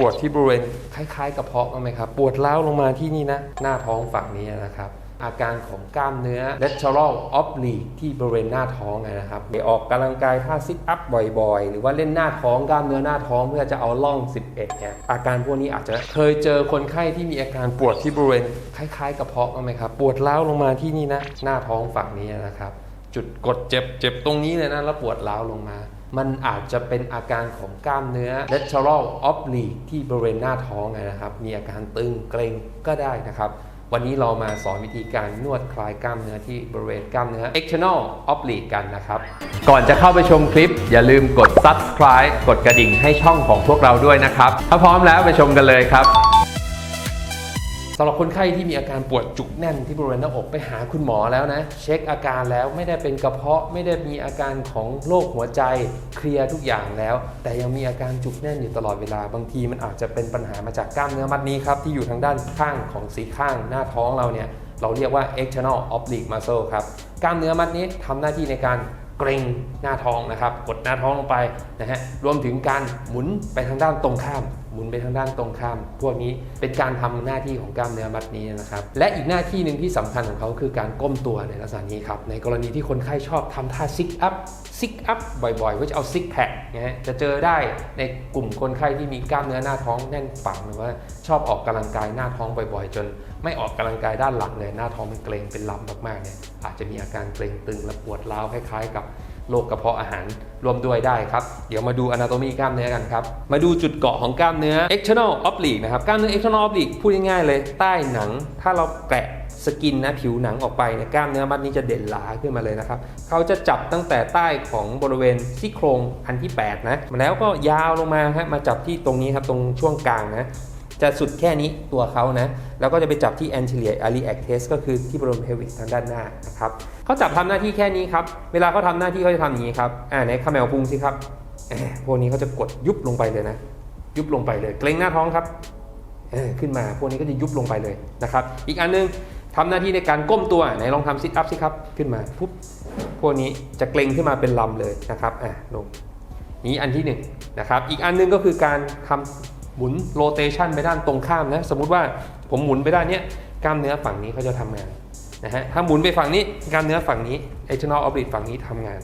ปวดที่บริเวณคล้ายๆกระเพาะบ้างไหมครับ ปวดร้าวลงมาที่นี่นะ หน้าท้องฝั่งนี้นะครับ อาการของกล้ามเนื้อ lateral oblique ที่บริเวณหน้าท้องนะครับไปออกกำลังกายท่าซิทอัพบ่อยๆ หรือว่าเล่นหน้าท้องกล้ามเนื้อหน้าท้องเพื่อจะเอาล่อง 11เนี่ยอาการพวกนี้อาจจะเคยเจอคนไข้ที่มีอาการปวดที่บริเวณคล้ายๆกระเพาะบ้างไหมครับ ปวดร้าวลงมาที่นี่นะ หน้าท้องฝั่งนี้นะครับ จุดกดเจ็บเจ็บตรงนี้เลยนะแล้วปวดร้าวลงมา มันอาจจะเป็นอาการของกล้ามเนื้อ lateral oblique ที่บริเวณหน้าท้องนะครับ มีอาการตึงเกร็งก็ได้นะครับ วันนี้เรามาสอนวิธีการนวดคลายกล้ามเนื้อที่บริเวณกล้ามเนื้อ external oblique กันนะครับ ก่อนจะเข้าไปชมคลิป อย่าลืมกด subscribe กดกระดิ่งให้ช่องของพวกเราด้วยนะครับ ถ้าพร้อมแล้วไปชมกันเลยครับำหรับคนไข้ที่มีอาการปวดจุกแน่นที่บริเวณหน้าอกไปหาคุณหมอแล้วนะ เช็คอาการแล้วไม่ได้เป็นกระเพาะไม่ได้มีอาการของโรคหัวใจเคลียร์ทุกอย่างแล้ว แต่ยังมีอาการจุกแน่นอยู่ตลอดเวลาบางทีมันอาจจะเป็นปัญหามาจากกล้ามเนื้อมัดนี้ครับที่อยู่ทางด้านข้างของสีข้างหน้าท้องเราเนี่ยเราเรียกว่า external oblique muscle ครับกล้ามเนื้อมัดนี้ทำหน้าที่ในการเกร็งหน้าท้องนะครับกดหน้าท้องลงไปนะฮะรวมถึงการหมุนไปทางด้านตรงข้าม หมุนไปทางด้านตรงข้าม พวกนี้เป็นการทำหน้าที่ของกล้ามเนื้อมัดนี้นะครับ และอีกหน้าที่หนึ่งที่สำคัญของเขาคือการก้มตัวในลักษณะนี้ครับ ในกรณีที่คนไข้ชอบทำท่าซิกอัพซิกอัพบ่อยๆ ก็จะเอาซิกแพคนะฮะจะเจอได้ในกลุ่มคนไข้ที่มีกล้ามเนื้อหน้าท้องแน่นฝังหรือว่าชอบออกกำลังกายหน้าท้องบ่อยๆ จนไม่ออกกำลังกายด้านหลังเลยหน้าท้องมันเกรงเป็นลำมากๆเนี่ยอาจจะมีอาการเกรงตึงและปวดร้าวคล้ายๆ กับ โรคกระเพาะอาหารรวมด้วยได้ครับ เดี๋ยวมาดู anatomy กล้ามเนื้อกันครับ มาดูจุดเกาะของกล้ามเนื้อ external oblique นะครับ กล้ามเนื้อ external oblique พูดง่ายๆเลย ใต้หนัง ถ้าเราแกะสกินนะผิวหนังออกไปเนี่ยกล้ามเนื้อมัดนี้จะเด่นหลาขึ้นมาเลยนะครับเขาจะจับตั้งแต่ใต้ของบริเวณซี่โครงอันที่ 8 นะ แล้วก็ยาวลงมาฮะมาจับที่ตรงนี้ครับตรงช่วงกลางนะ จะสุดแค่นี้ตัวเขานะ แล้วก็จะไปจับที่ anterior iliac crest ก็คือที่บริเวณ pelvic ทางด้านหน้านะครับเขาจับทำหน้าที่แค่นี้ครับ เวลาเขาทำหน้าที่เขาจะทำอย่างนี้ครับ อ่าในขมวพุงสิครับพวกนี้เขาจะกดยุบลงไปเลยนะ ยุบลงไปเลยเกรงหน้าท้องครับขึ้นมาพวกนี้ก็จะยุบลงไปเลยนะครับ อีกอันนึงทำหน้าที่ในการก้มตัวไหนลองทำซิทอัพสิครับขึ้นมาปุ๊บพวกนี้จะเกรงขึ้นมาเป็นลำเลยนะครับอะลงนี้อันที่1นงนะครับอีกอันหนึงก็คือการทำ หมุนโรเตชันไปด้านตรงข้ามนะ สมมุติว่าผมหมุนไปด้านนี้กล้ามเนื้อฝั่งนี้เขาจะทำงานนะฮะถ้าหมุนไปฝั่งนี้กล้ามเนื้อฝั่งนี้ external oblique ฝั่งนี้ทำงาน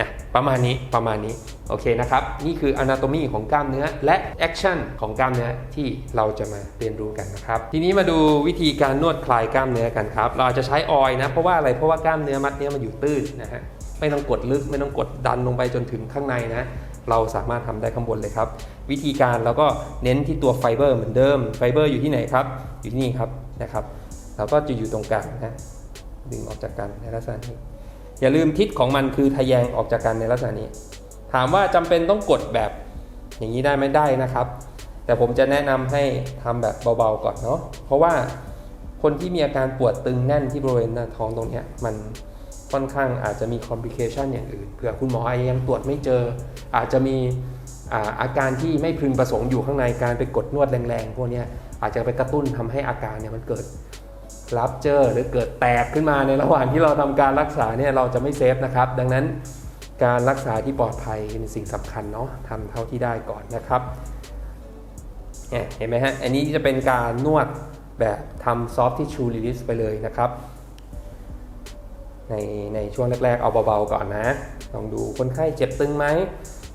นะประมาณนี้ประมาณนี้โอเคนะครับ นี่คือ anatomy ของกล้ามเนื้อและ action ของกล้ามเนื้อที่เราจะมาเรียนรู้กันนะครับ ทีนี้มาดูวิธีการนวดคลายกล้ามเนื้อกันครับ เราอาจจะใช้ออยล์นะ เพราะว่าอะไรเพราะว่ากล้ามเนื้อมัดเนี้ยมันอยู่ตื้นนะฮะไม่ต้องกดลึกไม่ต้องกดดันลงไปจนถึงข้างในนะ เราสามารถทำได้ข้างบนเลยครับ วิธีการเราก็เน้นที่ตัวไฟเบอร์เหมือนเดิม ไฟเบอร์อยู่ที่ไหนครับ อยู่ที่นี่ครับนะครับ เราก็จะอยู่ตรงกลางนะดึงออกจากกันในลักษณะนี้ อย่าลืมทิศของมันคือทะแยงออกจากกันในลักษณะนี้ ถามว่าจำเป็นต้องกดแบบอย่างนี้ได้ไหมได้นะครับ แต่ผมจะแนะนำให้ทำแบบเบาๆก่อนเนาะ เพราะว่าคนที่มีอาการปวดตึงแน่นที่บริเวณหน้าท้องตรงนี้มันค่อนข้างอาจจะมีคอมพลิเคชันอย่างอื่นเผื่อคุณหมอยังตรวจไม่เจอ อาจจะมี อาการที่ไม่พึงประสงค์อยู่ข้างในการไปกดนวดแรงๆพวกนี้อาจจะไปกระตุ้นทำให้อาการเนี่ยมันเกิดรับเจอหรือเกิดแตกขึ้นมาในระหว่างที่เราทำการรักษาเนี่ยเราจะไม่เซฟนะครับ ดังนั้นการรักษาที่ปลอดภัยเป็นสิ่งสำคัญเนาะทำเท่าที่ได้ก่อนนะครับเนี่ยเห็นไหมฮะอันนี้จะเป็นการนวดแบบทำ soft tissue release ไปเลยนะครับ ในในช่วงแรกๆเอาเบาๆก่อนนะ ลองดูคนไข้เจ็บตึงไหม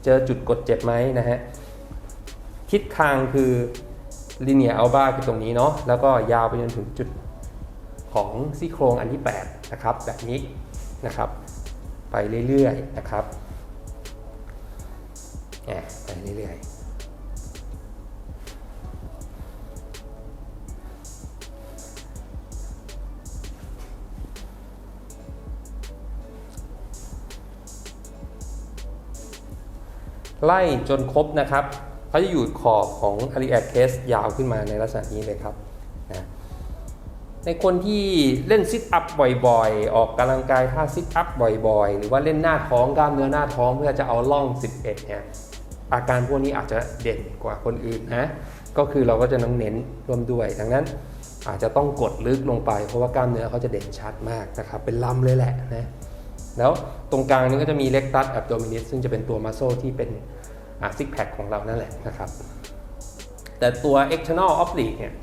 เจอจุดกดเจ็บไหมนะฮะทิศทางคือลิเนียอัลบาคือตรงนี้เนาะแล้วก็ยาวไปจนถึงจุดของซี่โครงอันที่ 8 นะครับ แบบนี้นะครับ ไปเรื่อยๆนะครับไปเรื่อยๆ ไล่จนครบนะครับเขาจะอยู่ขอบของ a r i a c case ยาวขึ้นมาในลักษณะนี้เลยครับนะในคนที่เล่นซิทอัพบ่อยๆ ออกกำลังกายท่าซิทอัพบ่อยๆ หรือว่าเล่นหน้าท้องกล้ามเนื้อหน้าท้องเพื่อจะเอาล่อง 11 เนี่ยอาการพวกนี้อาจจะเด่นกว่าคนอื่นนะ ก็คือเราก็จะต้องเน้นร่วมด้วย ดังนั้นอาจจะต้องกดลึกลงไป เพราะว่ากล้ามเนื้อเขาจะเด่นชัดมากนะครับ เป็นลำเลยแหละนะ แล้วตรงกลางนี้ก็จะมีเล็กตัสแอบโดมินิสซึ่งจะเป็นตัวมัสโซที่เป็นซิกแพคของเรานั่นแหละนะครับ แต่ตัว external oblique เนี่ย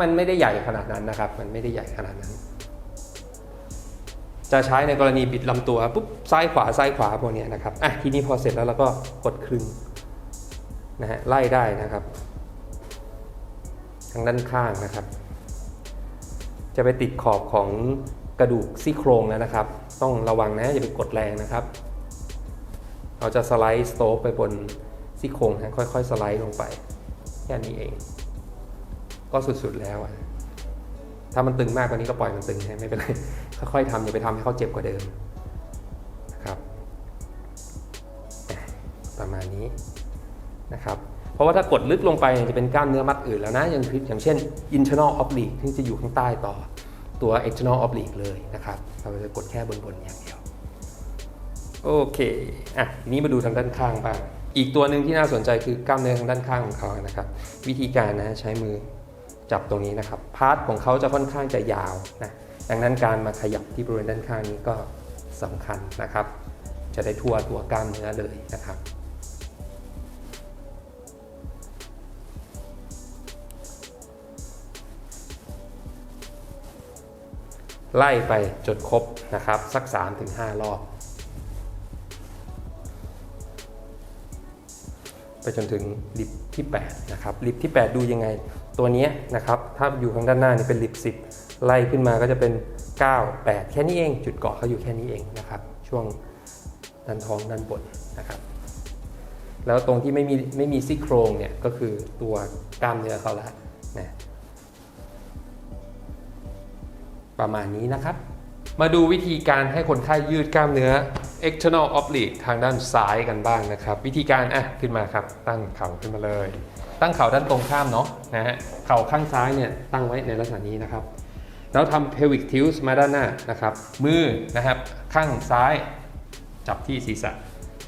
มันไม่ได้ใหญ่ขนาดนั้นนะครับ มันไม่ได้ใหญ่ขนาดนั้น จะใช้ในกรณีบิดลำตัวปุ๊บซ้ายขวาซ้ายขวาพวกนี้นะครับอะทีนี้พอเสร็จแล้วเราก็กดคลึงนะฮะไล่ได้นะครับ ทางด้านข้างนะครับ จะไปติดขอบของ กระดูกซี่โครงแล้วนะครับ ต้องระวังนะอย่าไปกดแรงนะครับ เราจะสไลด์สโตกไปบนซี่โครงนะค่อยๆ สไลด์ลงไปแค่นี้เอง ก็สุดๆแล้วอะถ้ามันตึงมากกว่านี้ก็ปล่อยมันตึงนะไม่เป็นไรค่อยๆทำอย่าไปทำให้เขาเจ็บกว่าเดิมนะครับประมาณนี้นะครับเพราะว่าถ้ากดลึกลงไปจะเป็นกล้ามเนื้อมัดอื่นแล้วนะอย่างอย่างเช่น internal oblique ที่จะอยู่ข้างใต้ต่อ ตัว external oblique เลยนะครับ เราจะกดแค่บนๆอย่างเดียว โอเค อะ ทีนี้มาดูทางด้านข้างบ้าง อีกตัวหนึ่งที่น่าสนใจคือกล้ามเนื้อทางด้านข้างของเขานะครับ วิธีการนะใช้มือจับตรงนี้นะครับ พาร์ทของเขาจะค่อนข้างจะยาวนะ ดังนั้นการมาขยับที่บริเวณด้านข้างนี้ก็สำคัญนะครับ จะได้ทั่วตัวกล้ามเนื้อเลยนะครับ ไล่ไปจนครบนะครับ สัก 3-5 รอบ ไปจนถึงลิฟที่ 8 นะครับ ลิฟที่ 8 ดูยังไง ตัวนี้นะครับ ถ้าอยู่ข้างด้านหน้านี่เป็นลิฟ10 ไล่ขึ้นมาก็จะเป็น 9 8 แค่นี้เอง จุดเกาะเขาอยู่แค่นี้เองนะครับ ช่วงด้านท้องด้านบนนะครับ แล้วตรงที่ไม่มีไม่มีซี่โครงเนี่ยก็คือตัวกล้ามเนื้อเขาล้วนะ ประมาณนี้นะครับ มาดูวิธีการให้คนไข้ยืดกล้ามเนื้อ external oblique ทางด้านซ้ายกันบ้างนะครับ วิธีการอะขึ้นมาครับ ตั้งเข่าขึ้นมาเลย ตั้งเข่าด้านตรงข้ามเนาะนะฮะเข่าข้างซ้ายเนี่ยตั้งไว้ในลักษณะนี้นะครับ แล้วทำ pelvic tilt มาด้านหน้านะครับ มือนะครับข้างซ้ายจับที่ศีรษะ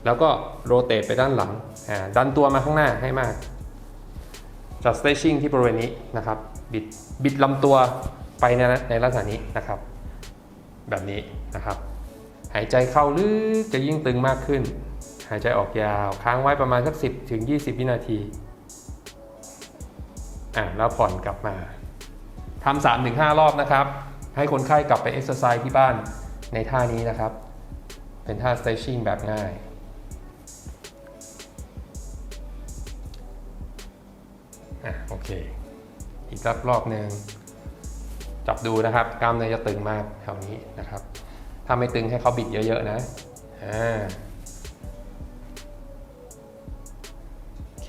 แล้วก็โรเต e ไปด้านหลังอ่าดันตัวมาข้างหน้าให้มากจัด stretching ที่บริเวณนี้นะครับ บิดบิดลำตัว ไปในในลักษณะนี้นะครับ แบบนี้นะครับ หายใจเข้าลึกจะยิ่งตึงมากขึ้น หายใจออกยาวค้างไว้ประมาณสัก 10ถึง20 วินาทีอะแล้วผ่อนกลับมาทำ3ถึง5รอบนะครับ ให้คนไข้กลับไปเอ็กซ์ไซส์ที่บ้านในท่านี้นะครับ เป็นท่า stretching แบบง่ายอะโอเค อีกสักรอบหนึ่ง จับดูนะครับกล้ามเนื้อจะตึงมากแถวนี้นะครับ ถ้าไม่ตึงให้เขาบิดเยอะ ๆ นะอ่าโอเค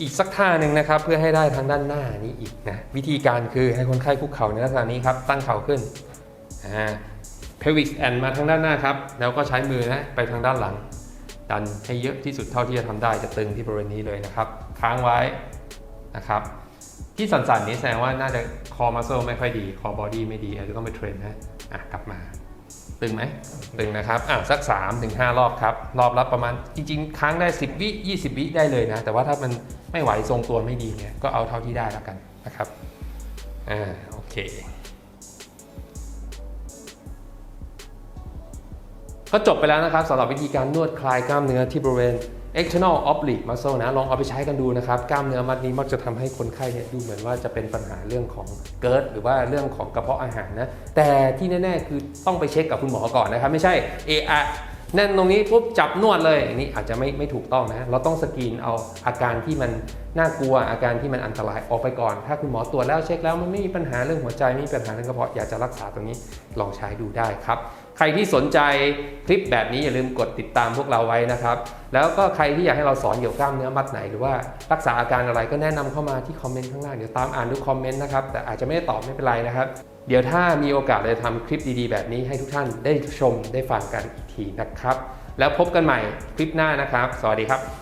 อีกสักท่าหนึ่งนะครับ เพื่อให้ได้ทางด้านหน้านี้อีกนะวิธีการคือให้คนไข้คุกเข่าในลักษณะนี้ครับ ตั้งเข่าขึ้นอ่า pelvic and มาทางด้านหน้าครับ แล้วก็ใช้มือนะไปทางด้านหลัง ดันให้เยอะที่สุดเท่าที่จะทำได้จะตึงที่บริเวณนี้เลยนะครับ ค้างไว้นะครับ ที่สั่นๆนี้แสดงว่าน่าจะคอมัสเซลไม่ค่อยดีคอบอดี้ไม่ดีอาจจะต้องไปเทรนนะอะกลับมา ตึงไหมตึงนะครับอะสัก3ถึง5รอบครับ รอบละประมาณจริงๆ ค้างได้ 10 วิ 20 วิได้เลยนะ แต่ว่าถ้ามันไม่ไหวทรงตัวไม่ดีเนี่ยก็เอาเท่าที่ได้แล้วกันนะครับอ่าโอเคก็จบไปแล้วนะครับสำหรับวิธีการนวดคลายกล้ามเนื้อที่บริเวณ external oblique muscle นะ ลองเอาไปใช้กันดูนะครับ กล้ามเนื้อมัดนี้มักจะทำให้คนไข้เนี่ยดูเหมือนว่าจะเป็นปัญหาเรื่องของเกิดหรือว่าเรื่องของกระเพาะอาหารนะ แต่ที่แน่ๆ คือต้องไปเช็คกับคุณหมอก่อนนะครับ ไม่ใช่เออะแน่นตรงนี้ปุ๊บจับนวดเลยอันนี้อาจจะไม่ไม่ถูกต้องนะ เราต้องสกรีนเอาอาการที่มันน่ากลัวอาการที่มันอันตรายออกไปก่อน ถ้าคุณหมอตรวจแล้วเช็คแล้วมันไม่มีปัญหาเรื่องหัวใจไม่มีปัญหาเรื่องกระเพาะอยากจะรักษาตรงนี้ลองใช้ดูได้ครับ ใครที่สนใจคลิปแบบนี้อย่าลืมกดติดตามพวกเราไว้นะครับ แล้วก็ใครที่อยากให้เราสอนเกี่ยวกับกล้ามเนื้อมัดไหน หรือว่ารักษาอาการอะไรก็แนะนำเข้ามาที่คอมเมนต์ข้างล่างเดี๋ยวตามอ่านทุกคอมเมนต์นะครับแต่อาจจะไม่ได้ตอบไม่เป็นไรนะครับ เดี๋ยวถ้ามีโอกาสจะทำคลิปดีๆ แบบนี้ให้ทุกท่านได้ชมได้ฟังกันอีกทีนะครับ แล้วพบกันใหม่คลิปหน้านะครับ สวัสดีครับ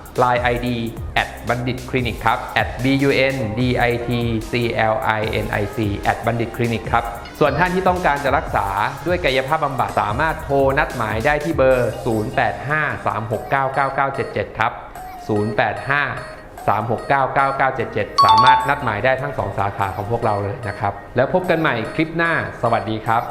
Line ID แอดบัณฑิตคลินิกครับ at b u n d i t c l i n i c แอดบัณฑิตคลินิกครับ ส่วนท่านที่ต้องการจะรักษาด้วยกายภาพบำบัดสามารถโทรนัดหมายได้ที่เบอร์ 0853699977 ครับ 085 3699977 สามารถนัดหมายได้ทั้ง 2 สาขาของพวกเราเลยนะครับ แล้วพบกันใหม่คลิปหน้า สวัสดีครับ